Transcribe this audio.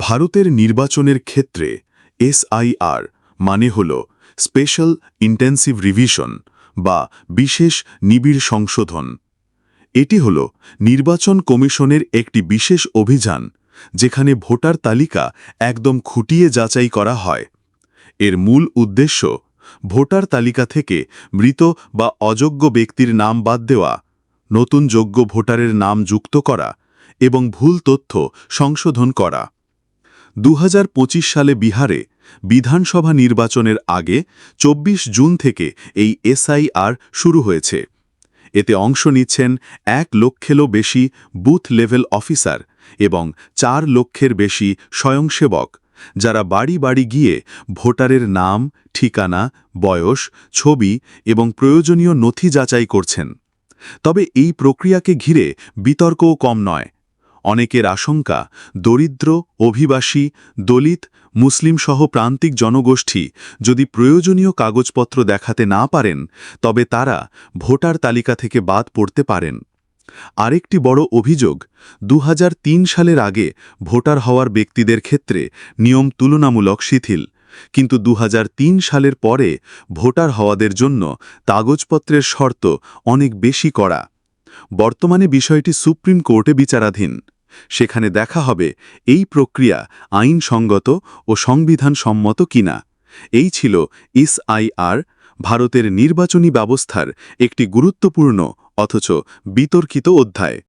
ভারতের নির্বাচনের ক্ষেত্রে এসআইআর মানে হল স্পেশাল ইন্টেন্সিভ রিভিশন বা বিশেষ নিবিড় সংশোধন। এটি হল নির্বাচন কমিশনের একটি বিশেষ অভিযান, যেখানে ভোটার তালিকা একদম খুঁটিয়ে যাচাই করা হয়। এর মূল উদ্দেশ্য, ভোটার তালিকা থেকে মৃত বা অযোগ্য ব্যক্তির নাম বাদ দেওয়া, নতুন যোগ্য ভোটারের নাম যুক্ত করা এবং ভুল তথ্য সংশোধন করা। দু হাজার পঁচিশ সালে বিহারে বিধানসভা নির্বাচনের আগে ২৪ জুন থেকে এই এসআইআর শুরু হয়েছে। এতে অংশ নিচ্ছেন এক লক্ষেরও বেশি বুথ লেভেল অফিসার এবং চার লক্ষের বেশি স্বয়ংসেবক, যারা বাড়ি বাড়ি গিয়ে ভোটারের নাম, ঠিকানা, বয়স, ছবি এবং প্রয়োজনীয় নথি যাচাই করছেন। তবে এই প্রক্রিয়াকে ঘিরে বিতর্কও কম নয়। অনেকের আশঙ্কা, দরিদ্র, অভিবাসী, দলিত, মুসলিমসহ প্রান্তিক জনগোষ্ঠী যদি প্রয়োজনীয় কাগজপত্র দেখাতে না পারেন, তবে তারা ভোটার তালিকা থেকে বাদ পড়তে পারেন। আরেকটি বড় অভিযোগ দু হাজার তিন সালের আগে ভোটার হওয়ার ব্যক্তিদের ক্ষেত্রে নিয়ম তুলনামূলক শিথিল। কিন্তু দু হাজার তিন সালের পরে ভোটার হওয়াদের জন্য কাগজপত্রের শর্ত অনেক বেশি কড়া। বর্তমানে বিষয়টি সুপ্রিম কোর্টে বিচারাধীন। সেখানে দেখা হবে এই প্রক্রিয়া আইনসঙ্গত ও সংবিধান সম্মত কিনা। এই ছিল ইসআইআর ভারতের নির্বাচনী ব্যবস্থার একটি গুরুত্বপূর্ণ, অথচ বিতর্কিত অধ্যায়।